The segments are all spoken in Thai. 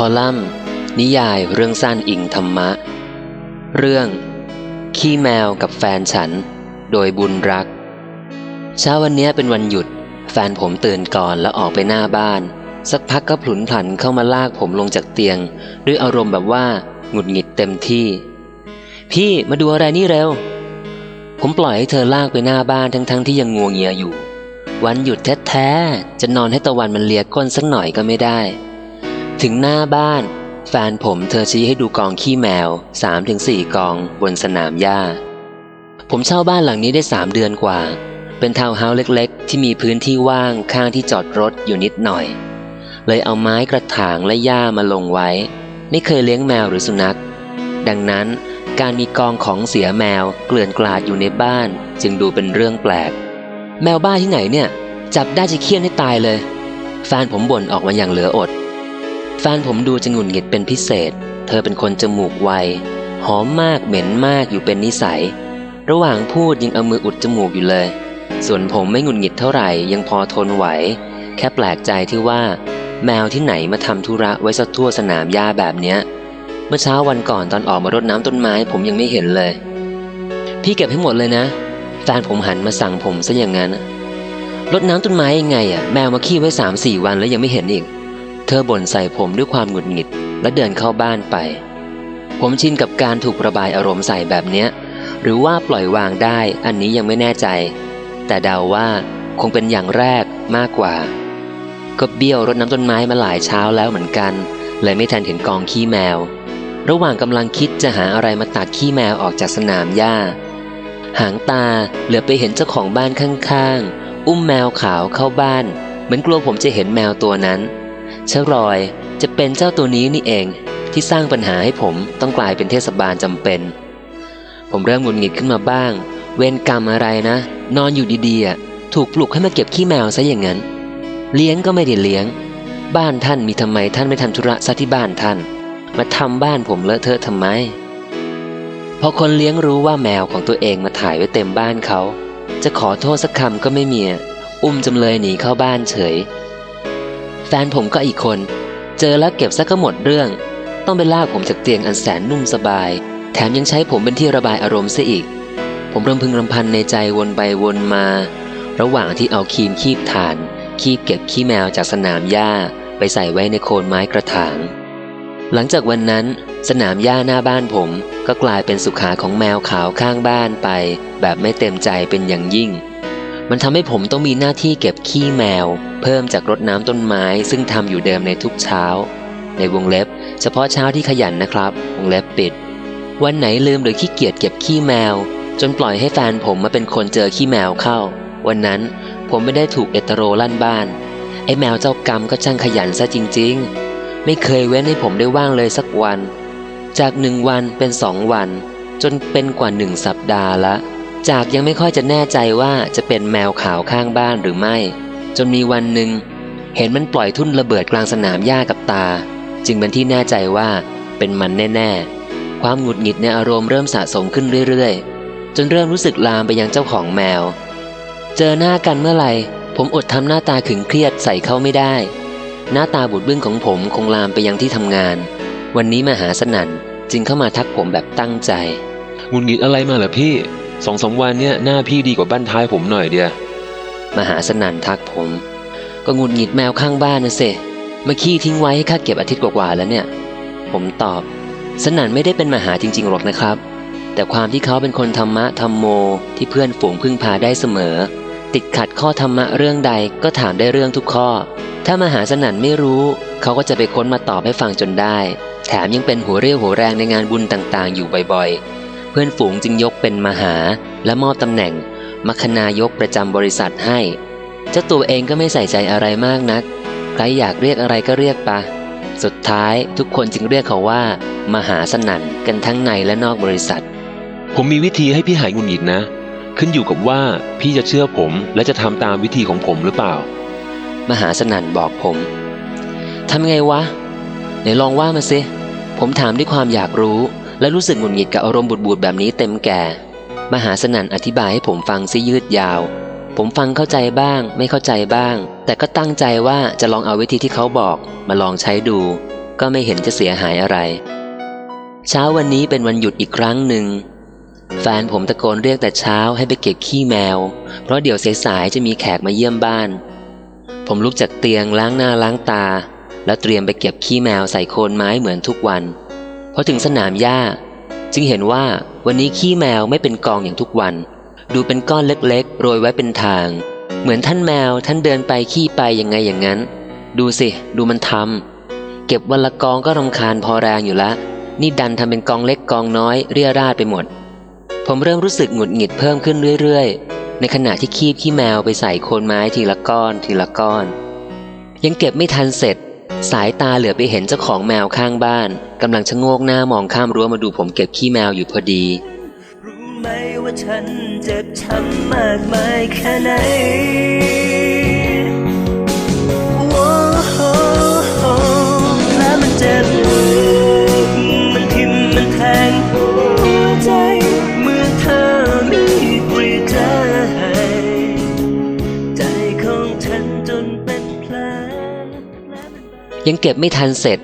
คอลัมน์ นิยายเรื่องสั้นอิงธรรมะ เรื่อง ขี้แมวกับแฟนฉัน โดยบุญรัก เช้าวันนี้เป็นวันหยุด แฟนผมตื่นก่อนแล้วออกไปหน้าบ้าน สักพักก็ผลุนผันเข้ามาลากผมลงจากเตียง ด้วยอารมณ์แบบว่าหงุดหงิดเต็มที่ พี่มาดูอะไรนี่เร็ว ผมปล่อยให้เธอลากไปหน้าบ้านทั้งๆที่ยังงัวเงียอยู่ วันหยุดแท้ๆจะนอนให้ตะวันมันเลียก้นสักหน่อยก็ไม่ได้ ถึงหน้าบ้าน แฟนผมเธอชี้ให้ดูกองขี้แมว 3-4 กองบนสนามหญ้า ผมเช่าบ้านหลังนี้ได้ 3 เดือนกว่า เป็นทาวน์เฮาส์เล็กๆ ที่มีพื้นที่ว่างข้างที่จอดรถอยู่นิดหน่อย เลยเอาไม้กระถางและหญ้ามาลงไว้ ไม่เคยเลี้ยงแมวหรือสุนัข ดังนั้นการมีกองของเสียแมวเกลื่อนกลาดอยู่ในบ้าน จึงดูเป็นเรื่องแปลก แมวบ้าที่ไหนเนี่ย จับได้จะเคี่ยนให้ตายเลย แฟนผมบ่นออกมาอย่างเหลืออด แฟนผมดูจะหงุดหงิดเป็นพิเศษ เธอเป็นคนจมูกไว หอมมากเหม็นมากอยู่เป็นนิสัย ระหว่างพูดยังเอามืออุดจมูกอยู่เลย ส่วนผมไม่หงุดหงิดเท่าไหร่ยังพอทนไหว แค่แปลกใจที่ว่า แมวที่ไหนมาทำธุระไว้ซะทั่วสนามหญ้าแบบเนี้ย เมื่อเช้าวันก่อนตอนออกมารดน้ำต้นไม้ผมยังไม่เห็นเลย พี่เก็บให้หมดเลยนะแฟนผมหันมาสั่งผมซะอย่างนั้นรดน้ำต้นไม้ยังไงอะแมวมาขี้ไว้สามสี่วันแล้วยังไม่เห็นอีก เธอบ่นใส่ผมด้วยความหงุดหงิด และเดินเข้าบ้านไป ผมชินกับการถูกระบายอารมณ์ใส่แบบเนี้ย หรือว่าปล่อยวางได้อันนี้ยังไม่แน่ใจ แต่เดาว่าคงเป็นอย่างแรกมากกว่า ก็เบี้ยวรดน้ำต้นไม้มาหลายเช้าแล้วเหมือนกัน เลยไม่ทันเห็นกองขี้แมว ระหว่างกำลังคิดจะหาอะไรมาตัดขี้แมวออกจากสนามหญ้า หางตาเหลือไปเห็นเจ้าของบ้านข้างๆ อุ้มแมวขาวเข้าบ้าน เหมือนกลัวผมจะเห็นแมวตัวนั้น ชะรอยจะเป็นเจ้าตัวนี้นี่เองที่สร้างปัญหาให้ผมต้องกลายเป็นเทศบาลจำเป็น ผมเริ่มหงุดหงิดขึ้นมาบ้าง เวรกรรมอะไรนะ นอนอยู่ดีๆถูกปลุกให้มาเก็บขี้แมวซะอย่างนั้น เลี้ยงก็ไม่ได้เลี้ยง บ้านท่านมีทำไมท่านไม่ทำธุระซะที่บ้านท่าน มาทำบ้านผมเลอะเทอะทำไมพอคนเลี้ยงรู้ว่าแมวของตัวเองมาถ่ายไว้เต็มบ้านเขา จะขอโทษสักคำก็ไม่มีอุ้มจำเลยหนีเข้าบ้านเฉย แฟนผมก็อีกคน เจอแล้วเก็บซะก็หมดเรื่อง ต้องไปลากผมจากเตียงอันแสนนุ่มสบาย แถมยังใช้ผมเป็นที่ระบายอารมณ์ซะอีก ผมรำพึงรำพันในใจวนไปวนมา ระหว่างที่เอาครีมคีบถ่าน คีบเก็บขี้แมวจากสนามหญ้าไปใส่ไว้ในโคนไม้กระถาง หลังจากวันนั้น สนามหญ้าหน้าบ้านผมก็กลายเป็นสุขาของแมวขาวข้างบ้านไป แบบไม่เต็มใจเป็นอย่างยิ่ง มันทำให้ผมต้องมีหน้าที่เก็บขี้แมว เพิ่มจากรดน้ำต้นไม้ ซึ่งทำอยู่เดิมในทุกเช้า ในวงเล็บ เฉพาะเช้าที่ขยันนะครับ วงเล็บปิด วันไหนลืมหรือขี้เกียจเก็บขี้แมว จนปล่อยให้แฟนผมมาเป็นคนเจอขี้แมวเข้า วันนั้นผมไม่ได้ถูกเอตโรลั่นบ้าน ไอ้แมวเจ้ากรรมก็ช่างขยันซะจริง ๆ ไม่เคยเว้นให้ผมได้ว่างเลยสักวัน จากหนึ่งวันเป็นสองวัน จนเป็นกว่าหนึ่งสัปดาห์ละ จากยังไม่ค่อยจะแน่ใจว่าจะเป็นแมวขาวข้างบ้านหรือไม่ จนมีวันหนึ่ง เห็นมันปล่อยทุ่นระเบิดกลางสนามหญ้ากับตา จึงเป็นที่แน่ใจว่าเป็นมันแน่ๆ ความหงุดหงิดในอารมณ์เริ่มสะสมขึ้นเรื่อยๆ จนเริ่มรู้สึกลามไปยังเจ้าของแมว เจอหน้ากันเมื่อไหร่ ผมอดทำหน้าตาขึงเครียดใส่เขาไม่ได้ หน้าตาบุดบึ้งของผมคงลามไปยังที่ทำงาน วันนี้มาหาสนันจึงเข้ามาทักผมแบบตั้งใจหงุดหงิดอะไรมาเหรอพี่ สองสามวันเนี้ยหน้าพี่ดีกว่าบ้านท้ายผมหน่อยเดียมาหาสนันทักผม ก็งุดหงิดแมวข้างบ้านนะเซมาขี้ทิ้งไว้ให้ข้าเก็บอาทิตย์กว่าๆแล้วเนี่ย ผมตอบ สนันไม่ได้เป็นมหาจริงๆหรอกนะครับ แต่ความที่เขาเป็นคนธรรมะธรรมโมที่เพื่อนฝูงพึ่งพาได้เสมอ ติดขัดข้อธรรมะเรื่องใดก็ถามได้เรื่องทุกข้อ ถ้ามหาสนันไม่รู้ เขาก็จะไปค้นมาตอบให้ฟังจนได้ แถมยังเป็นหัวเรี่ยวหัวแรงในงานบุญต่างๆ อยู่บ่อยๆ เพื่อนฝูงจึงยกเป็นมหาและมอบตำแหน่งมัคคณายกประจำบริษัทให้เจ้าตัวเองก็ไม่ใส่ใจอะไรมากนัก ใครอยากเรียกอะไรก็เรียกปะ สุดท้ายทุกคนจึงเรียกเขาว่า มหาสนั่นกันทั้งในและนอกบริษัท ผมมีวิธีให้พี่หายหงุดหงิดนะ ขึ้นอยู่กับว่าพี่จะเชื่อผมและจะทำตามวิธีของผมหรือเปล่า มหาสนั่นบอกผมทำไงวะไหนลองว่ามาสิผมถามด้วยความอยากรู้ และรู้สึกหงุดหงิดกับอารมณ์บูดๆแบบนี้เต็มแก่ มหาสนั่นอธิบายให้ผมฟังซิยืดยาว ผมฟังเข้าใจบ้าง ไม่เข้าใจบ้าง แต่ก็ตั้งใจว่าจะลองเอาวิธีที่เขาบอก มาลองใช้ดู ก็ไม่เห็นจะเสียหายอะไร เช้าวันนี้เป็นวันหยุดอีกครั้งหนึ่งแฟนผมตะโกนเรียกแต่เช้าให้ไปเก็บขี้แมว เพราะเดี๋ยวสายๆจะมีแขกมาเยี่ยมบ้าน ผมลุกจากเตียงล้างหน้าล้างตา แล้วเตรียมไปเก็บขี้แมวใส่โคนไม้เหมือนทุกวัน อถึงสนามหญ้า จึงเห็นว่าวันนี้ขี้แมวไม่เป็นกองอย่างทุกวัน ดูเป็นก้อนเล็กๆ โรยไว้เป็นทาง เหมือนท่านแมวท่านเดินไปขี้ไปยังไงอย่างนั้น ดูสิ ดูมันทำเก็บวันละกองก็รำคาญพอแรงอยู่ละนี่ดันทำเป็นกองเล็กกองน้อยเรียราดไปหมด ผมเริ่มรู้สึกหงุดหงิดเพิ่มขึ้นเรื่อยๆ ในขณะที่คีบขี้แมวไปใส่โคนไม้ทีละก้อนทีละก้อน ยังเก็บไม่ทันเสร็จ สายตาเหลือไปเห็นเจ้าของแมวข้างบ้าน กำลังชะโงกหน้ามองข้ามรั้วมาดูผมเก็บขี้แมวอยู่พอดี รู้ไหมว่าฉันเจ็บช้ำมากมายแค่ไหนโอ้โหและมันเจ็บมันทิ่มมันแทงหัวใจเมื่อเธอมีกรีดใจใจของฉันจนเป็นแผลและมันบาดยังเก็บไม่ทันเสร็จ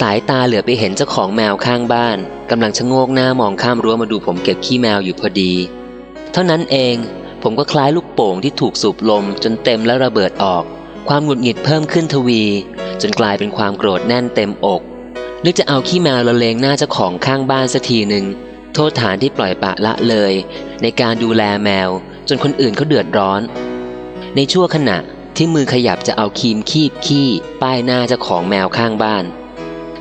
สายตาเหลือไปเห็นเจ้าของแมวข้างบ้านกำลังชะโงกหน้ามองข้ามรั้วมาดูผมเก็บขี้แมวอยู่พอดี เท่านั้นเองผมก็คล้ายลูกโป่งที่ถูกสูบลมจนเต็มและระเบิดออก ความหงุดหงิดเพิ่มขึ้นทวี จนกลายเป็นความโกรธแน่นเต็มอกนึกจะเอาขี้แมวละเลงหน้าเจ้าของข้างบ้านสักทีหนึ่งโทษฐานที่ปล่อยปะละเลย ในการดูแลแมว จนคนอื่นเขาเดือดร้อน ในชั่วขณะที่มือขยับจะเอาครีมคีบขี้ป้ายหน้าเจ้าของแมวข้างบ้าน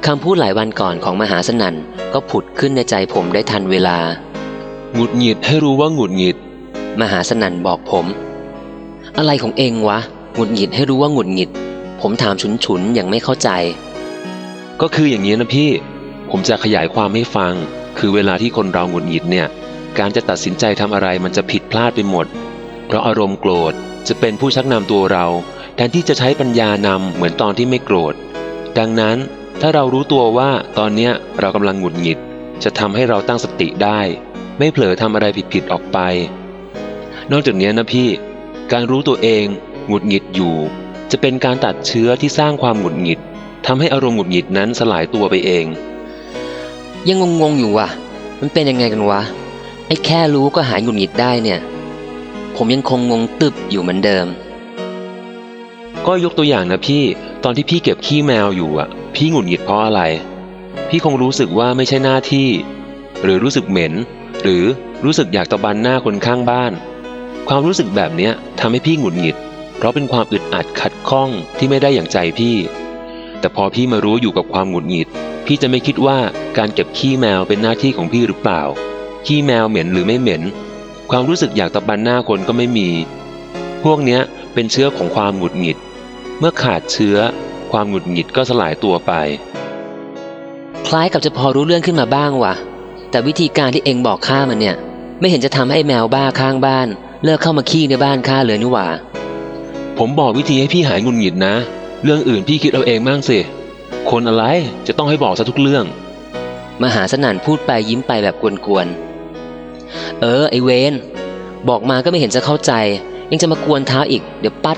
คำพูดหลายวันก่อนของมหาสนั่นก็ผุดขึ้นในใจผมได้ทันเวลา หงุดหงิดให้รู้ว่าหงุดหงิด มหาสนั่นบอกผม อะไรของเองวะ หงุดหงิดให้รู้ว่าหงุดหงิด ผมถามฉุนฉุนๆอย่างไม่เข้าใจ ก็คืออย่างนี้นะพี่ ผมจะขยายความให้ฟัง คือเวลาที่คนเราหงุดหงิดเนี่ย การจะตัดสินใจทำอะไรมันจะผิดพลาดไปหมด เพราะอารมณ์โกรธจะเป็นผู้ชักนำตัวเรา แทนที่จะใช้ปัญญานำเหมือนตอนที่ไม่โกรธ ดังนั้น ถ้าเรารู้ตัวว่าตอนเนี้ยเรากำลังหงุดหงิด จะทำให้เราตั้งสติได้ ไม่เผลอทำอะไรผิดๆออกไป นอกจากนี้นะพี่ การรู้ตัวเองหงุดหงิดอยู่ จะเป็นการตัดเชื้อที่สร้างความหงุดหงิดทำให้อารมณ์หงุดหงิดนั้นสลายตัวไปเอง ยังงงๆอยู่ว่ะ มันเป็นยังไงกันวะไอ้แค่รู้ก็หายหงุดหงิดได้เนี่ย ผมยังคงงงตึบอยู่เหมือนเดิม ก็ยกตัวอย่างนะพี่ ตอนที่พี่เก็บขี้แมวอยู่อะ พี่หงุดหงิดเพราะอะไร พี่คงรู้สึกว่าไม่ใช่หน้าที่ หรือรู้สึกเหม็น หรือรู้สึกอยากตะบันหน้าคนข้างบ้าน ความรู้สึกแบบเนี้ยทำให้พี่หงุดหงิด เพราะเป็นความอึดอัดขัดข้องที่ไม่ได้อย่างใจพี่ แต่พอพี่มารู้อยู่กับความหงุดหงิด พี่จะไม่คิดว่าการเก็บขี้แมวเป็นหน้าที่ของพี่หรือเปล่า ขี้แมวเหม็นหรือไม่เหม็น ความรู้สึกอยากตะบันหน้าคนก็ไม่มี พวกเนี้ยเป็นเชื้อของความหงุดหงิด เมื่อขาดเชื้อ ความหงุดหงิดก็สลายตัวไป คล้ายกับจะพอรู้เรื่องขึ้นมาบ้างว่ะ แต่วิธีการที่เองบอกข้ามันเนี่ย ไม่เห็นจะทำให้แมวบ้าข้างบ้าน เลิกเข้ามาขี้ในบ้านข้าเลยนี่หว่า ผมบอกวิธีให้พี่หายหงุดหงิดนะ เรื่องอื่นพี่คิดเอาเองบ้างสิ คนอะไรจะต้องให้บอกซะทุกเรื่อง มหาสนั่นพูดไปยิ้มไปแบบกวนๆ เออไอเวนบอกมาก็ไม่เห็นจะเข้าใจ ยังจะมากวนเท้าอีกเดี๋ยวปัด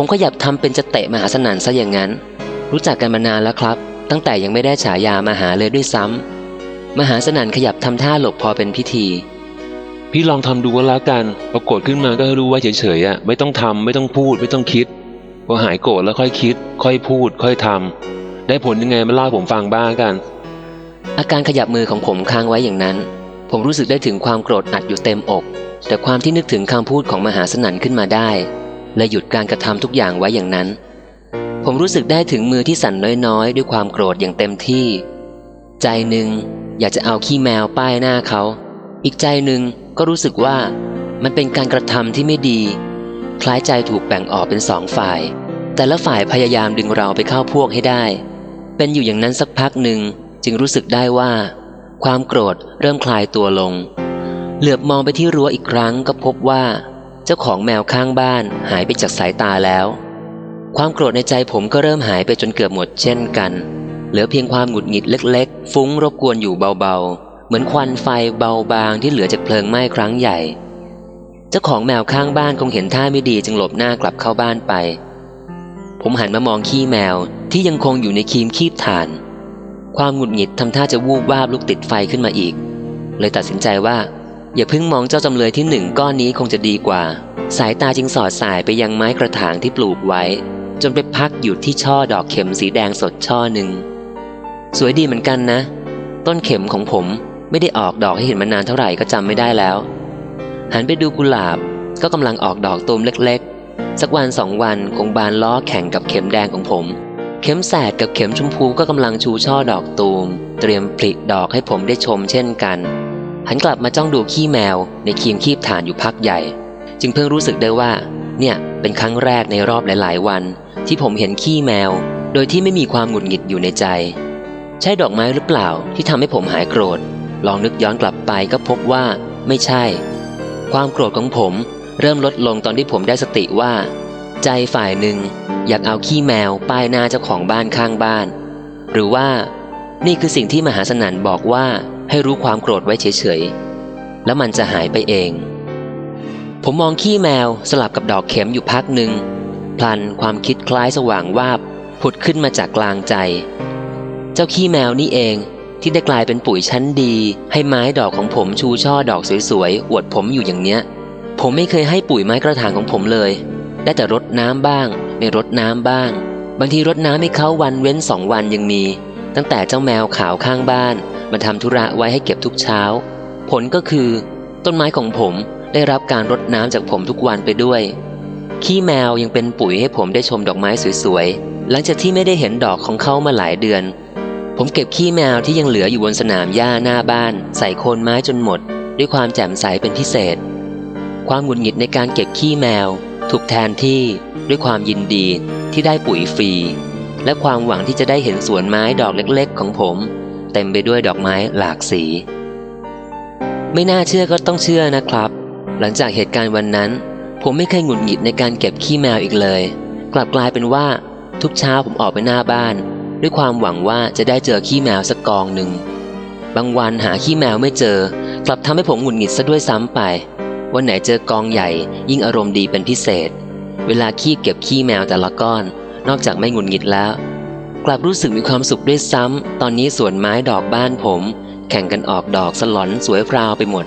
ผมขยับทำเป็นจะเตะมหาสนั่นซะอย่างนั้น รู้จักกันมานานแล้วครับ ตั้งแต่ยังไม่ได้ฉายามาหาเลยด้วยซ้ำมหาสนั่นขยับทำท่าหลบพอเป็นพิธี พี่ลองทำดูก็แล้วกันพอโกรธขึ้นมาก็ให้รู้ไว้เฉยๆอะไม่ต้องทำไม่ต้องพูดไม่ต้องคิดพอหายโกรธแล้วค่อยคิด ค่อยพูด ค่อยทำได้ผลยังไงมาเล่าให้ผมฟังบ้างกัน อาการขยับมือของผมค้างไว้อย่างนั้น ผมรู้สึกได้ถึงความโกรธอัดอยู่เต็มอก แต่ความที่นึกถึงคำพูดของมหาสนั่นขึ้นมาได้ และหยุดการกระทำทุกอย่างไว้อย่างนั้น ผมรู้สึกได้ถึงมือที่สั่นน้อยๆ ด้วยความโกรธอย่างเต็มที่ ใจหนึ่งอยากจะเอาขี้แมวป้ายหน้าเขา อีกใจหนึ่งก็รู้สึกว่ามันเป็นการกระทำที่ไม่ดี คล้ายใจถูกแบ่งออกเป็นสองฝ่าย แต่ละฝ่ายพยายามดึงเราไปเข้าพวกให้ได้ เป็นอยู่อย่างนั้นสักพักหนึ่งจึงรู้สึกได้ว่า ความโกรธเริ่มคลายตัวลง เหลือบมองไปที่รั้วอีกครั้งก็พบว่า จ้าของแมวข้างบ้านหายไปจากสายตาแล้ว ความโกรธในใจผมก็เริ่มหายไปจนเกือบหมดเช่นกัน เหลือเพียงความหงุดหงิดเล็ก ๆ ฟุ้งรบกวนอยู่เบาๆ เหมือนควันไฟเบาบางที่เหลือจากเพลิงไหม้ครั้งใหญ่ เจ้าของแมวข้างบ้านคงเห็นท่าไม่ดีจึงหลบหน้ากลับเข้าบ้านไป ผมหันมามองขี้แมวที่ยังคงอยู่ในครีมคีบถ่าน ความหงุดหงิดทำท่าจะวูบวาบลุกติดไฟขึ้นมาอีก เลยตัดสินใจว่า อย่าเพิ่งมองเจ้าจำเลยที่หนึ่งก้อนนี้คงจะดีกว่า สายตาจึงสอดสายไปยังไม้กระถางที่ปลูกไว้ จนไปพักอยู่ที่ช่อดอกเข็มสีแดงสดช่อหนึ่งสวยดีเหมือนกันนะ ต้นเข็มของผมไม่ได้ออกดอกให้เห็นมานานเท่าไหร่ก็จำไม่ได้แล้ว หันไปดูกุหลาบก็กำลังออกดอกตูมเล็กๆ สักวันสองวันคงบานล้อแข่งกับเข็มแดงของผม เข็มแสดกับเข็มชมพูก็กำลังชูช่อดอกตูม เตรียมผลิดอกให้ผมได้ชมเช่นกัน หันกลับมาจ้องดูขี้แมว ในครีมคีบถ่านอยู่พักใหญ่ จึงเพิ่งรู้สึกได้ว่า เนี่ยเป็นครั้งแรกในรอบหลาย ๆ วัน ที่ผมเห็นขี้แมว โดยที่ไม่มีความหงุดหงิดอยู่ในใจ ใช่ดอกไม้หรือเปล่าที่ทำให้ผมหายโกรธ ลองนึกย้อนกลับไปก็พบว่า ไม่ใช่ ความโกรธของผมเริ่มลดลงตอนที่ผมได้สติว่า ใจฝ่ายหนึ่งอยากเอาขี้แมวป้ายหน้าเจ้าของบ้านข้างบ้าน หรือว่า นี่คือสิ่งที่มหาสนันบอกว่า ให้รู้ความโกรธไว้เฉยๆ แล้วมันจะหายไปเอง ผมมองขี้แมวสลับกับดอกเข็มอยู่พักหนึ่งพลันความคิดคล้ายสว่างวาบผุดขึ้นมาจากกลางใจ เจ้าขี้แมวนี่เองที่ได้กลายเป็นปุ๋ยชั้นดี ให้ไม้ดอกของผมชูช่อดอกสวยๆอวดผมอยู่อย่างเนี้ย ผมไม่เคยให้ปุ๋ยไม้กระถางของผมเลย ได้แต่รดน้ำบ้าง ไม่รดน้ำบ้าง บางทีรดน้ำให้เขาวันเว้นสองวันยังมี ตั้งแต่เจ้าแมวขาวข้างบ้าน มาทำธุระไว้ให้เก็บทุกเช้า ผลก็คือ ต้นไม้ของผมได้รับการรดน้ำจากผมทุกวันไปด้วย ขี้แมวยังเป็นปุ๋ยให้ผมได้ชมดอกไม้สวยๆ หลังจากที่ไม่ได้เห็นดอกของเขามาหลายเดือน ผมเก็บขี้แมวที่ยังเหลืออยู่บนสนามหญ้าหน้าบ้าน ใส่โคนไม้จนหมด ด้วยความแจ่มใสเป็นพิเศษ ความหงุดหงิดในการเก็บขี้แมว ถูกแทนที่ด้วยความยินดีที่ได้ปุ๋ยฟรีและความหวังที่จะได้เห็นสวนไม้ดอกเล็กๆ ของผม ต็มไปด้วยดอกไม้หลากสี ไม่น่าเชื่อก็ต้องเชื่อนะครับ หลังจากเหตุการณ์วันนั้น ผมไม่เคยหงุดหงิดในการเก็บขี้แมวอีกเลย กลับกลายเป็นว่าทุกเช้าผมออกไปหน้าบ้าน ด้วยความหวังว่าจะได้เจอขี้แมวสักกองหนึ่งบางวันหาขี้แมวไม่เจอ กลับทำให้ผมหงุดหงิดซะด้วยซ้ำไป วันไหนเจอกองใหญ่ยิ่งอารมณ์ดีเป็นพิเศษ เวลาขี้เก็บขี้แมวแต่ละก้อน นอกจากไม่หงุดหงิดแล้ว กลับรู้สึกมีความสุขด้วยซ้ำ ตอนนี้สวนไม้ดอกบ้านผม แข่งกันออกดอกสลอนสวยพราวไปหมด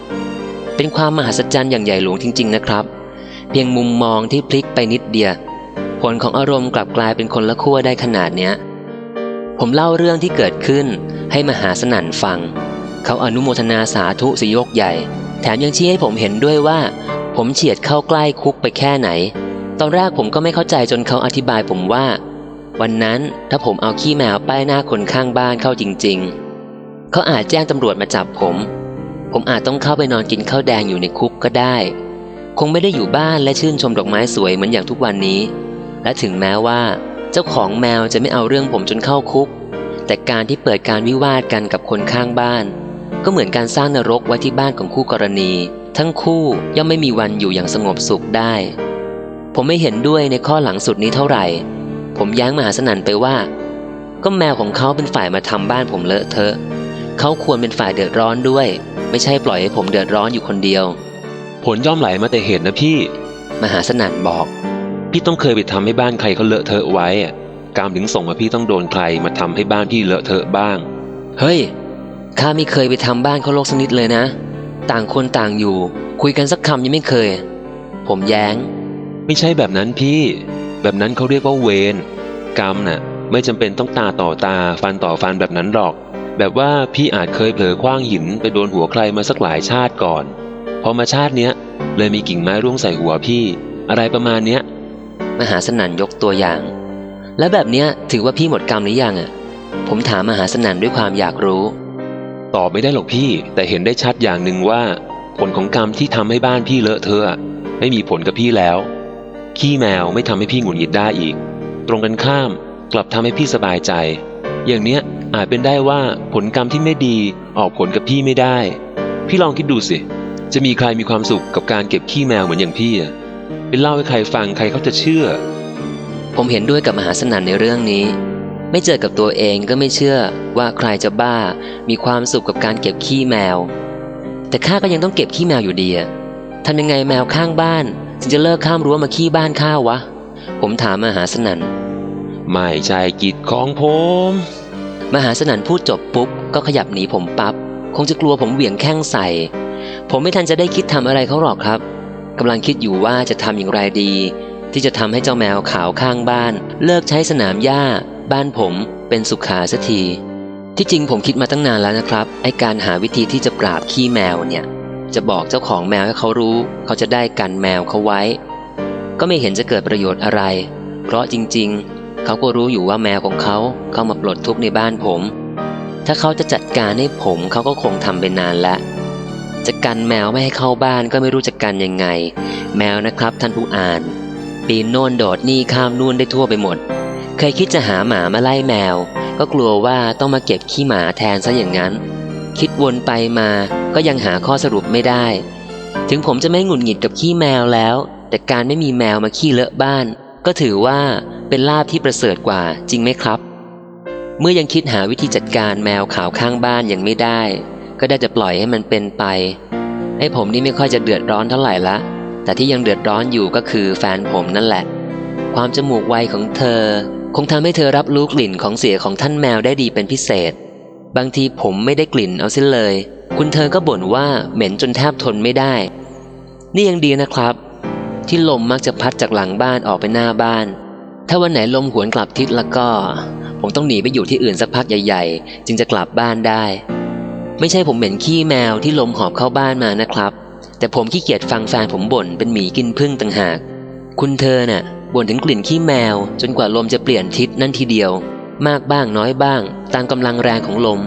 เป็นความมหัศจรรย์อย่างใหญ่หลวงจริง ๆ นะครับ เพียงมุมมองที่พลิกไปนิดเดียวผลของอารมณ์กลับกลายเป็นคนละขั้วได้ขนาดเนี้ย ผมเล่าเรื่องที่เกิดขึ้นให้มหาสนั่นฟัง เขาอนุโมทนาสาธุสยกใหญ่ แถมยังชี้ให้ผมเห็นด้วยว่า ผมเฉียดเข้าใกล้คุกไปแค่ไหน ตอนแรกผมก็ไม่เข้าใจจนเขาอธิบายผมว่า วันนั้นถ้าผมเอาขี้แมวป้ายหน้าคนข้างบ้านเข้าจริง ๆ เขาอาจแจ้งตำรวจมาจับผม ผมอาจต้องเข้าไปนอนกินข้าวแดงอยู่ในคุกก็ได้ คงไม่ได้อยู่บ้านและชื่นชมดอกไม้สวยเหมือนอย่างทุกวันนี้ และถึงแม้ว่า เจ้าของแมวจะไม่เอาเรื่องผมจนเข้าคุก แต่การที่เปิดการวิวาทกันกับคนข้างบ้าน ก็เหมือนการสร้างนรกไว้ที่บ้านของคู่กรณี ทั้งคู่ย่อมไม่มีวันอยู่อย่างสงบสุขได้ ผมไม่เห็นด้วยในข้อหลังสุดนี้เท่าไหร่ ผมแย้งมหาสนันไปว่า ก็แมวของเขาเป็นฝ่ายมาทำบ้านผมเลอะเทอะเขาควรเป็นฝ่ายเดือดร้อนด้วย ไม่ใช่ปล่อยให้ผมเดือดร้อนอยู่คนเดียว ผลย่อมไหลมาแต่เหตุนะพี่ มหาสนันบอก พี่ต้องเคยไปทำให้บ้านใครเขาเลอะเทอะไว้อะกรรมถึงส่งมาพี่ต้องโดนใครมาทำให้บ้านพี่เลอะเทอะบ้าง เฮ้ยข้าไม่เคยไปทำบ้านเขาโลกสักนิดเลยนะ ต่างคนต่างอยู่ คุยกันสักคำยังไม่เคย ผมแย้ง ไม่ใช่แบบนั้นพี่ แบบนั้นเขาเรียกว่าเวรกรรมน่ะไม่จำเป็นต้องตาต่อตาฟันต่อฟันแบบนั้นหรอก แบบว่าพี่อาจเคยเผลอคว้างหินไปโดนหัวใครมาสักหลายชาติก่อน พอมาชาติเนี้ยเลยมีกิ่งไม้ร่วงใส่หัวพี่ อะไรประมาณเนี้ยมหาสนันยกตัวอย่าง แล้วแบบเนี้ยถือว่าพี่หมดกรรมหรือยังอะ ผมถามมหาสนันด้วยความอยากรู้ตอบไม่ได้หรอกพี่ แต่เห็นได้ชัดอย่างหนึ่งว่า ผลของกรรมที่ทำให้บ้านพี่เลอะเทอะไม่มีผลกับพี่แล้ว ขี้แมวไม่ทำให้พี่หงุดหงิดได้อีก ตรงกันข้าม กลับทำให้พี่สบายใจ อย่างเนี้ยอาจเป็นได้ว่าผลกรรมที่ไม่ดีออกผลกับพี่ไม่ได้ พี่ลองคิดดูสิ จะมีใครมีความสุขกับการเก็บขี้แมวเหมือนอย่างพี่อะไปเล่าให้ใครฟังใครเขาจะเชื่อ ผมเห็นด้วยกับมหาสนันในเรื่องนี้ ไม่เจอกับตัวเองก็ไม่เชื่อว่าใครจะบ้า มีความสุขกับการเก็บขี้แมว แต่ข้าก็ยังต้องเก็บขี้แมวอยู่ดีอะทำยังไงแมวข้างบ้าน ถึงจะเลิกข้ามรั้วมาขี้บ้านข้าวะ ผมถามมหาสนันไม่ใช่กิจของผม มหาสนันพูดจบปุ๊บ ก็ขยับหนีผมปับ๊บคงจะกลัวผมเหวี่ยงแข้งใส่ ผมไม่ทันจะได้คิดทำอะไรเขาหรอกครับกำลังคิดอยู่ว่าจะทำอย่างไรดี ที่จะทำให้เจ้าแมวขาวข้างบ้าน เลิกใช้สนามหญ้า บ้านผมเป็นสุขาสักทีที่จริงผมคิดมาตั้งนานแล้วนะครับไอการหาวิธีที่จะปราบขี้แมวเนี่ย จะบอกเจ้าของแมวให้เขารู้ เขาจะได้กันแมวเขาไว้ ก็ไม่เห็นจะเกิดประโยชน์อะไร เพราะจริงๆ เขาก็รู้อยู่ว่าแมวของเขาเข้ามาปลดทุกข์ในบ้านผม ถ้าเขาจะจัดการให้ผมเขาก็คงทำไปนานแล้วจะกันแมวไม่ให้เข้าบ้านก็ไม่รู้จะกันยังไง แมวนะครับท่านผู้อ่าน ปีนโน่นโดดนี่ข้ามนู่นได้ทั่วไปหมด เคยคิดจะหาหมามาไล่แมว ก็กลัวว่าต้องมาเก็บขี้หมาแทนซะอย่างนั้น คิดวนไปมา ก็ยังหาข้อสรุปไม่ได้ ถึงผมจะไม่หงุดหงิดกับขี้แมวแล้ว แต่การไม่มีแมวมาขี้เลอะบ้าน ก็ถือว่าเป็นลาบที่ประเสริฐกว่าจริงไหมครับ เมื่อยังคิดหาวิธีจัดการแมวขาวข้างบ้านยังไม่ได้ ก็ได้จะปล่อยให้มันเป็นไปไอ้ผมนี่ไม่ค่อยจะเดือดร้อนเท่าไหร่ละแต่ที่ยังเดือดร้อนอยู่ก็คือแฟนผมนั่นแหละ ความจมูกไวของเธอ คงทำให้เธอรับรู้กลิ่นของเสียของท่านแมวได้ดีเป็นพิเศษ บางทีผมไม่ได้กลิ่นเอาซิเลย คุณเธอก็บ่นว่าเหม็นจนแทบทนไม่ได้ นี่ยังดีนะครับ ที่ลมมักจะพัดจากหลังบ้านออกไปหน้าบ้าน ถ้าวันไหนลมหวนกลับทิศแล้วก็ ผมต้องหนีไปอยู่ที่อื่นสักพักใหญ่ ๆ จึงจะกลับบ้านได้ ไม่ใช่ผมเหม็นขี้แมวที่ลมหอบเข้าบ้านมานะครับ แต่ผมขี้เกียจฟังแฟนผมบ่นเป็นหมีกินพึ่งต่างหาก คุณเธอน่ะบ่นถึงกลิ่นขี้แมว จนกว่าลมจะเปลี่ยนทิศนั่นทีเดียว มากบ้างน้อยบ้าง ตามกำลังแรงของลม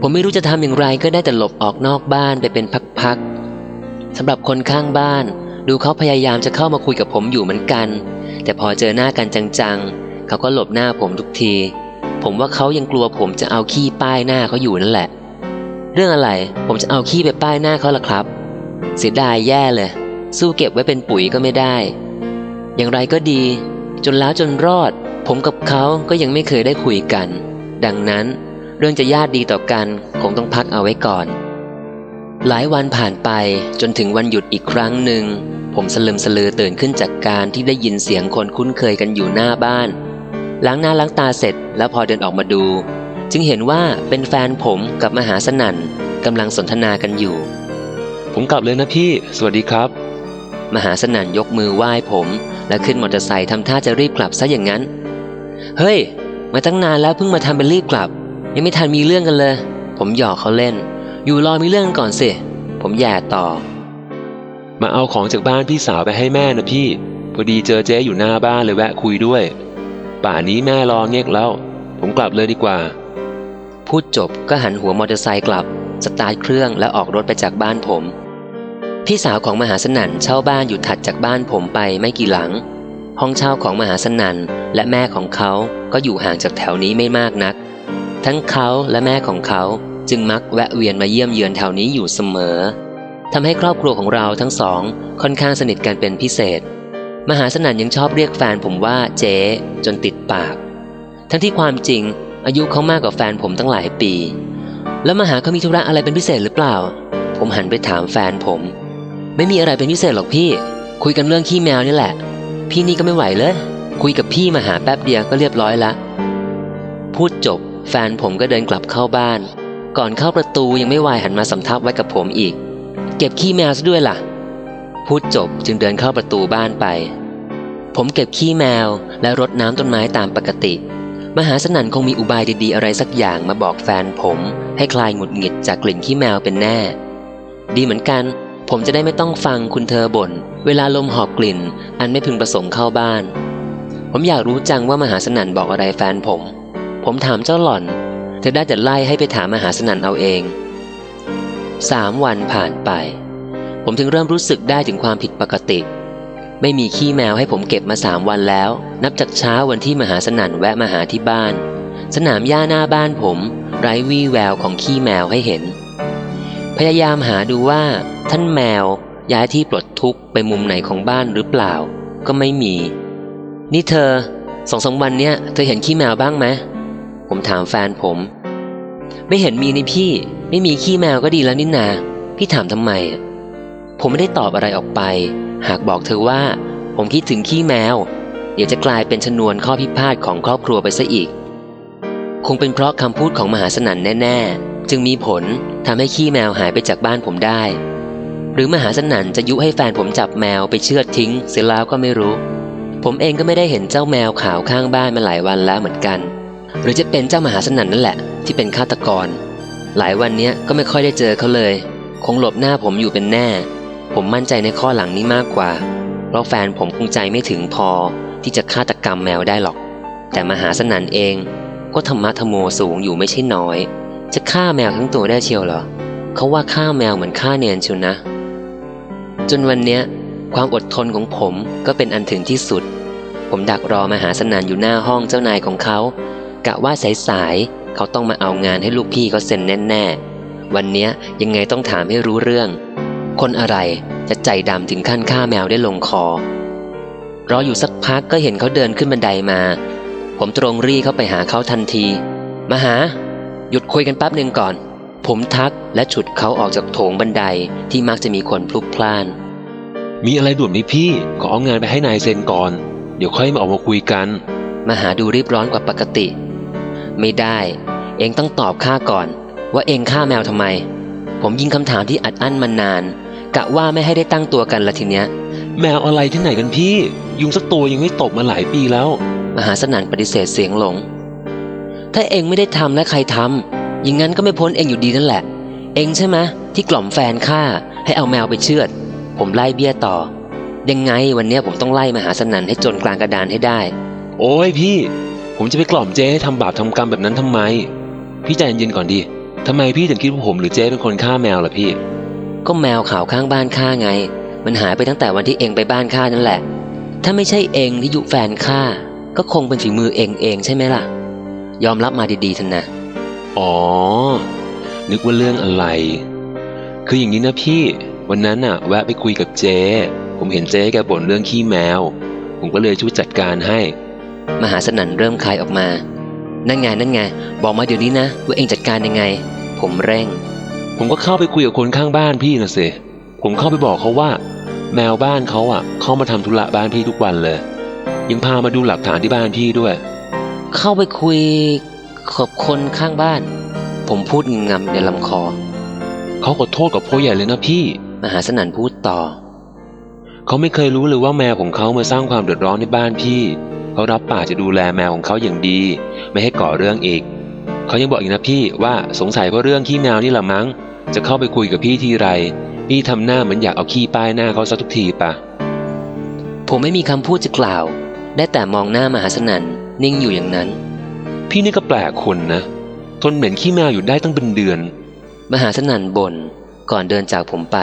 ผมไม่รู้จะทำอย่างไรก็ได้แต่หลบออกนอกบ้านไปเป็นพักๆสำหรับคนข้างบ้าน ดูเขาพยายามจะเข้ามาคุยกับผมอยู่เหมือนกัน แต่พอเจอหน้ากันจังๆ เขาก็หลบหน้าผมทุกที ผมว่าเขายังกลัวผมจะเอาขี้ป้ายหน้าเขาอยู่นั่นแหละ เรื่องอะไรผมจะเอาขี้ไปป้ายหน้าเขาล่ะครับ เสียดายแย่เลย สู้เก็บไว้เป็นปุ๋ยก็ไม่ได้ อย่างไรก็ดี จนแล้วจนรอด ผมกับเขาก็ยังไม่เคยได้คุยกัน ดังนั้น เรื่องจะญาติดีต่อกันคงต้องพักเอาไว้ก่อน หลายวันผ่านไปจนถึงวันหยุดอีกครั้งหนึ่ง ผมสลึมสลือตื่นขึ้นจากการที่ได้ยินเสียงคนคุ้นเคยกันอยู่หน้าบ้านล้างหน้าล้างตาเสร็จแล้วพอเดินออกมาดู จึงเห็นว่าเป็นแฟนผมกับมหาสนั่นกำลังสนทนากันอยู่ ผมกลับเลยนะพี่ สวัสดีครับ มหาสนั่นยกมือไหว้ผม และขึ้นมอเตอร์ไซค์ทำท่าจะรีบกลับซะอย่างนั้น เฮ้ย มาตั้งนานแล้วเพิ่งมาทำเป็นรีบกลับ ยังไม่ทันมีเรื่องกันเลย ผมหยอกเขาเล่น อยู่รอมีเรื่องกันก่อนสิ ผมแย่ต่อ มาเอาของจากบ้านพี่สาวไปให้แม่นะพี่ พอดีเจอเจ๊อยู่หน้าบ้านเลยแวะคุยด้วย ป่านนี้แม่รอเงียกแล้ว ผมกลับเลยดีกว่า พูดจบก็หันหัวมอเตอร์ไซค์กลับ สตาร์ทเครื่องและออกรถไปจากบ้านผม พี่สาวของมหาสนั่นเช่าบ้านอยู่ถัดจากบ้านผมไปไม่กี่หลัง ห้องเช่าของมหาสนั่นและแม่ของเขาก็อยู่ห่างจากแถวนี้ไม่มากนัก ทั้งเขาและแม่ของเขาจึงมักแวะเวียนมาเยี่ยมเยือนแถวนี้อยู่เสมอทำให้ครอบครัวของเราทั้งสอง ค่อนข้างสนิทกันเป็นพิเศษ มหาสนั่นยังชอบเรียกแฟนผมว่าเจ๊จนติดปาก ทั้งที่ความจริงอายุเขามากกว่าแฟนผมตั้งหลายปี แล้วมหาเขามีธุระอะไรเป็นพิเศษหรือเปล่า ผมหันไปถามแฟนผม ไม่มีอะไรเป็นพิเศษหรอกพี่ คุยกันเรื่องขี้แมวนี่แหละ พี่นี่ก็ไม่ไหวเลย คุยกับพี่มหาแป๊บเดียวก็เรียบร้อยละ พูดจบ แฟนผมก็เดินกลับเข้าบ้าน ก่อนเข้าประตูยังไม่วายหันมาสำทับไว้กับผมอีก เก็บขี้แมวซะด้วยล่ะ พูดจบจึงเดินเข้าประตูบ้านไป ผมเก็บขี้แมวและรดน้ำต้นไม้ตามปกติ มหาสนั่นคงมีอุบายดีๆอะไรสักอย่างมาบอกแฟนผม ให้คลายหงุดหงิดจากกลิ่นขี้แมวเป็นแน่ ดีเหมือนกัน ผมจะได้ไม่ต้องฟังคุณเธอบ่นเวลาลมหอบกลิ่น อันไม่พึงประสงค์เข้าบ้าน ผมอยากรู้จังว่ามหาสนั่นบอกอะไรแฟนผม ผมถามเจ้าหล่อน เธอได้แต่ไล่ให้ไปถามมหาสนันเอาเองสามวันผ่านไป ผมถึงเริ่มรู้สึกได้ถึงความผิดปกติ ไม่มีขี้แมวให้ผมเก็บมาสามวันแล้ว นับจากเช้าวันที่มหาสนันแวะมาหาที่บ้าน สนามหญ้าหน้าบ้านผม ไร้วี่แววของขี้แมวให้เห็น พยายามหาดูว่า ท่านแมวย้ายที่ปลดทุกข์ไปมุมไหนของบ้านหรือเปล่า ก็ไม่มี นี่เธอสองสามวันเนี้ยเธอเห็นขี้แมวบ้างไหม ผมถามแฟนผม ไม่เห็นมีนี่พี่ ไม่มีขี้แมวก็ดีแล้วนี่นา พี่ถามทำไม ผมไม่ได้ตอบอะไรออกไป หากบอกเธอว่า ผมคิดถึงขี้แมว เดี๋ยวจะกลายเป็นชนวนข้อพิพาทของครอบครัวไปซะอีก คงเป็นเพราะคำพูดของมหาสนันแน่ ๆ จึงมีผลทำให้ขี้แมวหายไปจากบ้านผมได้ หรือมหาสนันจะยุให้แฟนผมจับแมวไปเชือดทิ้ง เสียแล้วก็ไม่รู้ ผมเองก็ไม่ได้เห็นเจ้าแมวขาวข้างบ้านมาหลายวันแล้วเหมือนกัน หรือจะเป็นเจ้ามหาสนั่นนั่นแหละ ที่เป็นฆาตกร หลายวันเนี้ยก็ไม่ค่อยได้เจอเขาเลย คงหลบหน้าผมอยู่เป็นแน่ ผมมั่นใจในข้อหลังนี้มากกว่า เพราะแฟนผมคงใจไม่ถึงพอที่จะฆาตกรรมแมวได้หรอก แต่มหาสนั่นเองก็ธรรมะธรรโมสูงอยู่ไม่ใช่น้อย จะฆ่าแมวทั้งตัวได้เชียวเหรอเขาว่าฆ่าแมวเหมือนฆ่าเนียนชิวนะ จนวันเนี้ยความอดทนของผมก็เป็นอันถึงที่สุด ผมดักรอมหาสนั่นอยู่หน้าห้องเจ้านายของเขา กะว่าสายๆเขาต้องมาเอางานให้ลูกพี่เขาเซ็นแน่ๆ วันเนี้ยยังไงต้องถามให้รู้เรื่อง คนอะไรจะใจดำถึงขั้นฆ่าแมวได้ลงคอ รออยู่สักพักก็เห็นเขาเดินขึ้นบันไดมา ผมตรงรีเข้าไปหาเขาทันที มาหา หยุดคุยกันแป๊บหนึ่งก่อน ผมทักและฉุดเขาออกจากโถงบันไดที่มักจะมีคนพลุกพล่าน มีอะไรด่วนไหมพี่ ขอเอางานไปให้นายเซ็นก่อน เดี๋ยวค่อยมาออกมาคุยกัน มาหาดูรีบร้อนกว่าปกติ ไม่ได้ เองต้องตอบข้าก่อน ว่าเองฆ่าแมวทำไม ผมยิงคำถามที่อัดอั้นมานาน กะว่าไม่ให้ได้ตั้งตัวกันละทีเนี้ย แมวอะไรที่ไหนกันพี่ ยุงสักตัวยังไม่ตกมาหลายปีแล้ว มหาสนั่นปฏิเสธเสียงหลง ถ้าเองไม่ได้ทำและใครทำอย่างนั้นก็ไม่พ้นเองอยู่ดีนั่นแหละ เองใช่ไหมที่กล่อมแฟนข้าให้เอาแมวไปเชือด ผมไล่เบี้ยต่อ ยังไงวันเนี้ยผมต้องไล่มหาสนั่นให้จนกลางกระดานให้ได้ โอ้ยพี่ ผมจะไปกล่อมเจ๊ให้ทำบาปทำกรรมแบบนั้นทำไม พี่ใจเย็นๆก่อนดิทำไมพี่ถึงคิดว่าผมหรือเจ๊เป็นคนฆ่าแมวล่ะพี่ ก็แมวข่าวข้างบ้านข้าไง มันหายไปตั้งแต่วันที่เองไปบ้านข้านั่นแหละ ถ้าไม่ใช่เองที่ยุแฟนข้าก็คงเป็นฝีมือเองเองใช่ไหมล่ะ ยอมรับมาดีๆเถอะนะอ๋อ นึกว่าเรื่องอะไร คืออย่างนี้นะพี่ วันนั้นน่ะ แวะไปคุยกับเจ๊ผมเห็นเจ๊แกบ่นเรื่องขี้แมว ผมก็เลยช่วยจัดการให้ มหาสนั่นเริ่มคลายออกมา นั่นไงนั่นไง บอกมาเดี๋ยวนี้นะ ว่าเองจัดการยังไง ผมเร่ง ผมก็เข้าไปคุยกับคนข้างบ้านพี่นะสิผมเข้าไปบอกเขาว่า แมวบ้านเขาอะ เข้ามาทำธุระบ้านพี่ทุกวันเลย ยังพามาดูหลักฐานที่บ้านพี่ด้วย เข้าไปคุยกับคนข้างบ้าน ผมพูดงำในลำคอเขาขอโทษกับพ่อใหญ่เลยนะพี่ มหาสนั่นพูดต่อ เขาไม่เคยรู้เลยว่าแมวของเขามาสร้างความเดือดร้อนในบ้านพี่ เขารับปากจะดูแลแมวของเขาอย่างดี ไม่ให้ก่อเรื่องอีก เขายังบอกอีกนะพี่ว่าสงสัยเพราะเรื่องขี้แมวนี่แหละมั้ง จะเข้าไปคุยกับพี่ทีไร พี่ทำหน้าเหมือนอยากเอาขี้ป้ายหน้าเขาซะทุกทีปะผมไม่มีคำพูดจะกล่าว ได้แต่มองหน้ามหาสนั่นนิ่งอยู่อย่างนั้น พี่นี่ก็แปลกคนนะ ทนเหม็นขี้แมวอยู่ได้ตั้งเป็นเดือน มหาสนั่นบ่นก่อนเดินจากผมไป